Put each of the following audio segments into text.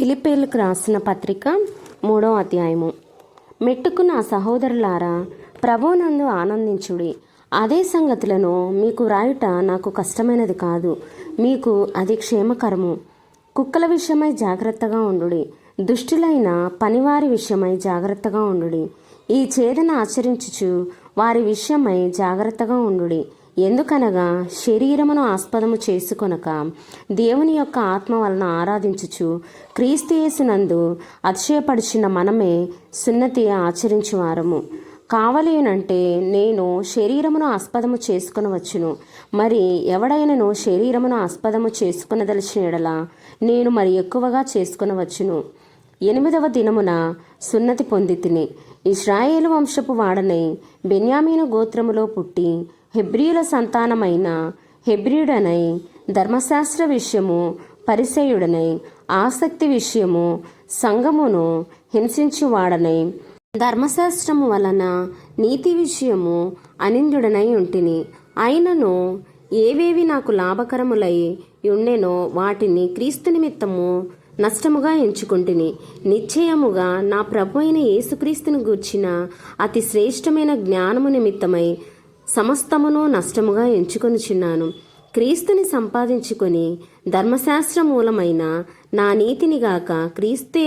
పిలిపేలకు రాసిన పత్రిక మూడో అధ్యాయము. మెట్టుకు నా సహోదరులారా ప్రభునందు ఆనందించుడి. అదే సంగతులను మీకు రాయుట నాకు కష్టమైనది కాదు. మీకు అది క్షేమకరము. కుక్కల విషయమై జాగ్రత్తగా ఉండుడి. దుష్టులైన పనివారి విషయమై జాగ్రత్తగా ఉండుడి. ఈ చేదన ఆచరించుచు వారి విషయమై జాగ్రత్తగా ఉండుడి. ఎందుకనగా శరీరమును ఆస్పదము చేసుకొనక దేవుని యొక్క ఆత్మ వలన ఆరాధించుచు క్రీస్తుయేసునందు అతిశయపడిచిన మనమే సున్నతి ఆచరించువారము. కావలేనంటే నేను శరీరమును ఆస్పదము చేసుకునవచ్చును మరి ఎవడైనను శరీరమును ఆస్పదము చేసుకునదలిచిన ఎడల నేను మరి ఎక్కువగా చేసుకునవచ్చును ఎనిమిదవ దినమున సున్నతి పొంది తిని ఇస్రాయేలు వంశపు వాడనై బెన్యామీను గోత్రములో పుట్టి హెబ్రియుల సంతానమైన హెబ్రియుడనై ధర్మశాస్త్ర విషయము పరిసయుడనై ఆసక్తి విషయము సంగమును హింసించువాడనై. ధర్మశాస్త్రము వలన నీతి విషయము అనిందుడనై ఉంటిని. అయినను ఏవేవి నాకు లాభకరములై ఉండెనో వాటిని క్రీస్తు నిమిత్తము నష్టముగా ఎంచుకుంటుని. నిశ్చయముగా నా ప్రభు అయిన యేసుక్రీస్తును గూర్చిన అతి శ్రేష్టమైన జ్ఞానము నిమిత్తమై సమస్తమును నష్టముగా ఎంచుకొనుచున్నాను క్రీస్తుని సంపాదించుకొని ధర్మశాస్త్ర మూలమైన నా నీతిని గాక క్రీస్తు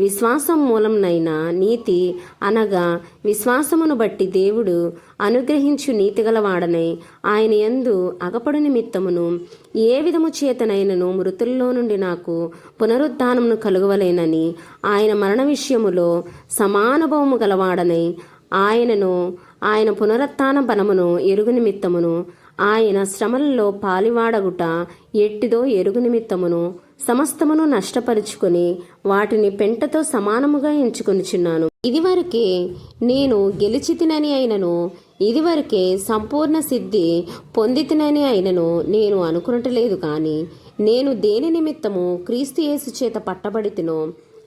విశ్వాసం మూలంనైన నీతి అనగా విశ్వాసమును బట్టి దేవుడు అనుగ్రహించు నీతిగలవాడనై ఆయన యందు అగపడు నిమిత్తమును ఏ విధము చేతనైనను మృతుల్లో నుండి నాకు పునరుద్ధానమును కలుగవలేనని ఆయన మరణ విషయములో సమానుభవము గలవాడనై ఆయనను ఆయన పునరుత్న బలమును ఎరుగు నిమిత్తమును ఆయన శ్రమలలో పాలివాడగుట ఎట్టిదో ఎరుగు నిమిత్తమును సమస్తమును నష్టపరుచుకొని వాటిని పెంటతో సమానముగా ఎంచుకొనిచున్నాను. ఇదివరకే నేను గెలిచితినని అయినను ఇదివరకే సంపూర్ణ సిద్ధి పొందితినని అయినను నేను అనుకునటలేదు కానీ నేను దేని నిమిత్తము క్రీస్తు యేసు చేత పట్టబడితినో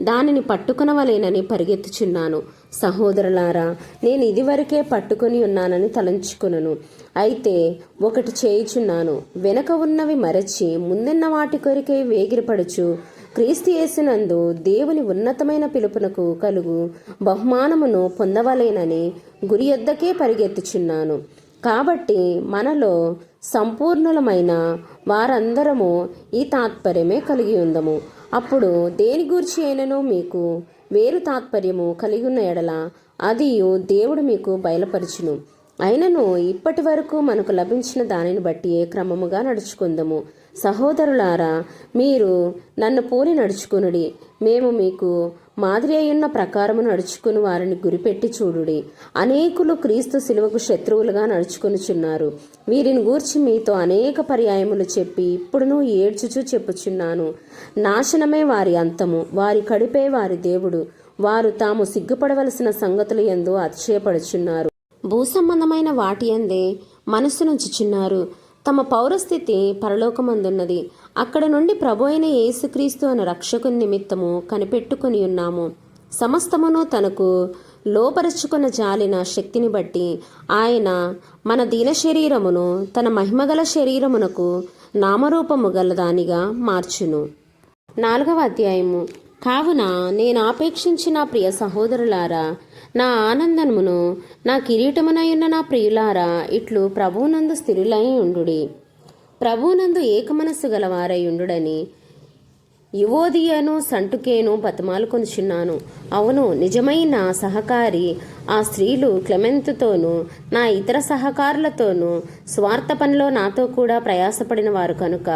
దానిని పట్టుకునవలేనని పరిగెత్తుచున్నాను. సహోదరులారా నేను ఇదివరకే పట్టుకొని ఉన్నానని తలంచుకునను. అయితే ఒకటి చేయుచున్నాను. వెనక ఉన్నవి మరచి ముందున్న వాటి కొరికే వేగిరపడుచు క్రీస్తు యేసునందు దేవుని ఉన్నతమైన పిలుపునకు కలుగు బహుమానమును పొందవలేనని గురి యొద్దకే పరిగెత్తుచున్నాను. కాబట్టి మనలో సంపూర్ణులమైన వారందరము ఈ తాత్పర్యమే కలిగి ఉందము. అప్పుడు దేని గూర్చి అయినను మీకు వేరు తాత్పర్యము కలిగిన ఎడల అది దేవుడు మీకు బయలుపరచును. అయినను ఇప్పటి వరకు మనకు లభించిన దానిని బట్టి క్రమముగా నడుచుకుందాము. సహోదరులారా మీరు నన్ను పోలి నడుచుకునుడి. మేము మీకు మాదిరి అయ్యున్న ప్రకారము నడుచుకుని వారిని గురిపెట్టి చూడుడి. అనేకులు క్రీస్తు శిలువకు శత్రువులుగా నడుచుకొనుచున్నారు వీరిని గూర్చి మీతో అనేక పర్యాయములు చెప్పి ఇప్పుడును ఏడ్చుచూ చెప్పుచున్నాను. నాశనమే వారి అంతము వారి కడిపే వారి దేవుడు. వారు తాము సిగ్గుపడవలసిన సంగతులు ఎందు అతిశయపడుచున్నారు. భూ సంబంధమైన వాటి అందే మనస్సునుంచుచున్నారు తమ పౌరస్థితి పరలోకమందున్నది. అక్కడ నుండి ప్రభు అయిన యేసుక్రీస్తు అనే రక్షకుని నిమిత్తము కనిపెట్టుకుని ఉన్నాము. సమస్తమును తనకు లోపరుచుకున్న జాలిన శక్తిని బట్టి ఆయన మన దీన శరీరమును తన మహిమగల శరీరమునకు నామరూపము గలదానిగా మార్చును. నాలుగవ అధ్యాయము. కావున నేను ఆపేక్షించిన ప్రియ సహోదరులారా నా ఆనందమును నా కిరీటమునయున్న నా ప్రియులారా ఇట్లు ప్రభువునందు స్థిరులై ఉండుడి. ప్రభువునందు ఏకమనస్సు గలవారై ఉండుడని యువోదియను సంటుకేను బతమాలు కొనుచున్నాను అవును నిజమైన సహకారి ఆ స్త్రీలు క్లెమెంతుతోనూ నా ఇతర సహకారులతోనూ స్వార్థ పనిలో నాతో కూడా ప్రయాసపడిన వారు కనుక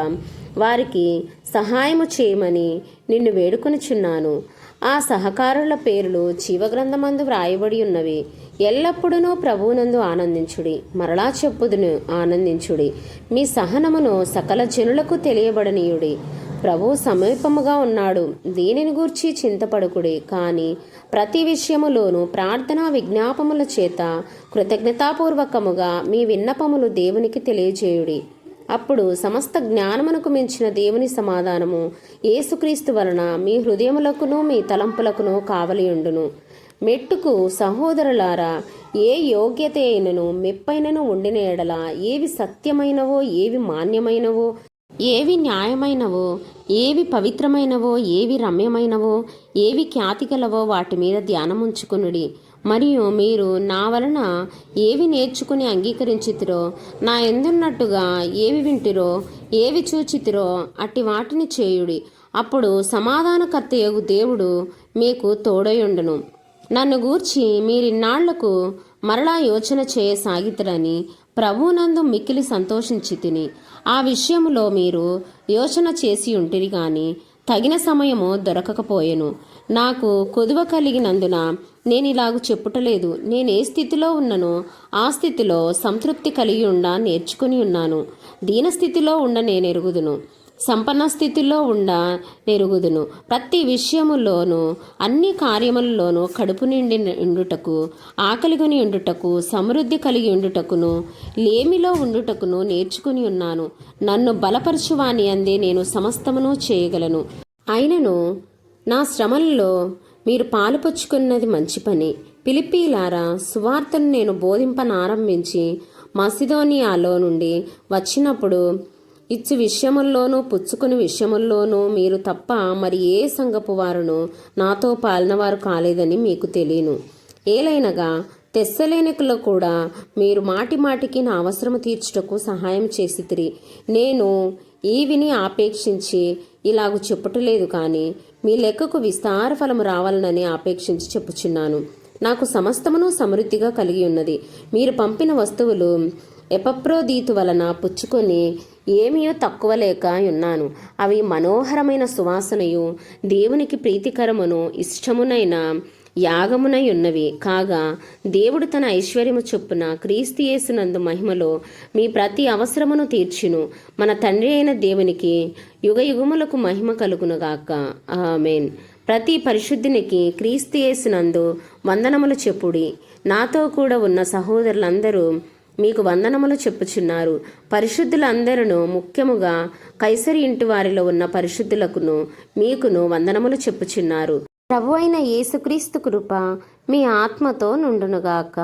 వారికి సహాయము చేయమని నిన్ను వేడుకొనుచున్నాను. ఆ సహకారుల పేర్లు జీవగ్రంథమందు వ్రాయబడి ఉన్నవి ఎల్లప్పుడూ ప్రభువునందు ఆనందించుడి. మరలా చెప్పుదును ఆనందించుడి. మీ సహనమును సకల జనులకు తెలియబడనీయుడి. ప్రభు సమీపముగా ఉన్నాడు. దీనిని గూర్చి చింతపడుకుడి. కానీ ప్రతి విషయములోనూ ప్రార్థనా విజ్ఞాపముల చేత కృతజ్ఞతాపూర్వకముగా మీ విన్నపములు దేవునికి తెలియజేయుడి. అప్పుడు సమస్త జ్ఞానమునకు మించిన దేవుని సమాధానము ఏసుక్రీస్తు వలన మీ హృదయములకును మీ తలంపులకును కావలియుండును. మెట్టుకు సహోదరులారా ఏ యోగ్యత అయినను మెప్పైనను ఉండిన ఎడల ఏవి సత్యమైనవో ఏవి మాన్యమైనవో ఏవి న్యాయమైనవో ఏవి పవిత్రమైనవో ఏవి రమ్యమైనవో ఏవి ఖ్యాతి గలవో వాటి మీద ధ్యానముంచుకునుడి. మరియు మీరు నా వలన ఏవి నేర్చుకుని అంగీకరించితిరో నా ఎందున్నట్టుగా ఏవి వింటిరో ఏవి చూచితిరో అట్టి వాటిని చేయుడి. అప్పుడు సమాధానకర్తయగు దేవుడు మీకు తోడయుండును. నన్ను గూర్చి మీరిన్నాళ్ళకు మరలా యోచన చేయసాగితరని ప్రభువునందు మిక్కిలి సంతోషించి తిని ఆ విషయములో మీరు యోచన చేసి ఉంటిరి గాని తగిన సమయము దొరకకపోయెను. నాకు కొదువ కలిగినందున నేను ఇలాగు చెప్పుటలేదు. నేను ఏ స్థితిలో ఉన్ననో ఆ స్థితిలో సంతృప్తి కలిగి ఉండ నేర్చుకుని ఉన్నాను. దీనస్థితిలో ఉండ నేను ఎరుగుదును. సంపన్న స్థితిలో ఉండ నెరుగుదును. ప్రతి విషయములోనూ అన్ని కార్యములలోనూ కడుపు నిండి ఉండుటకు ఆకలిగొని ఉండుటకు సమృద్ధి కలిగి ఉండుటకును లేమిలో ఉండుటకును నేర్చుకుని ఉన్నాను. నన్ను బలపరచువాని అందే నేను సమస్తమును చేయగలను. అయినను నా శ్రమల్లో మీరు పాలుపంచుకున్నది మంచి పని. పిలిపీలారా సువార్తను నేను బోధింపనారంభించి మసిదోనియాలో నుండి వచ్చినప్పుడు ఇచ్చు విషయముల్లోనూ పుచ్చుకుని విషయముల్లోనూ మీరు తప్ప మరి ఏ సంగపు వారును నాతో పాలనవారు కాలేదని మీకు తెలియను. ఏలైనగా తెస్సలేనికలో కూడా మీరు మాటి మాటికి నా అవసరము తీర్చుటకు సహాయం చేసితిరి. నేను ఈ విని ఆపేక్షించి ఇలాగు చెప్పుటలేదు కానీ మీ లెక్కకు విస్తార ఫలము రావాలనని ఆపేక్షించి చెప్పుచున్నాను. నాకు సమస్తమును సమృద్ధిగా కలిగి ఉన్నది. మీరు పంపిన వస్తువులు ఎపప్రోదీతు వలన పుచ్చుకొని ఏమియో తక్కువ లేక ఉన్నాను. అవి మనోహరమైన సువాసనయు దేవునికి ప్రీతికరమును ఇష్టమునైన యాగమునై ఉన్నవి కాగా దేవుడు తన ఐశ్వర్యము చొప్పున క్రీస్తు యేసునందు మహిమలో మీ ప్రతి అవసరమును తీర్చును. మన తండ్రి అయిన దేవునికి యుగ యుగములకు మహిమ కలుగునుగాక ఆమెన్. ప్రతి పరిశుద్ధినికి క్రీస్తు యేసునందు వందనములు చెప్పుడి. నాతో కూడా ఉన్న సహోదరులందరూ మీకు వందనములు చెప్పుచున్నారు. పరిశుద్ధులందరూ ముఖ్యముగా కైసరి ఇంటి వారిలో ఉన్న పరిశుద్ధులకును మీకును వందనములు చెప్పుచున్నారు. ప్రభు అయిన యేసుక్రీస్తు కృప మీ ఆత్మతో నుండునుగాక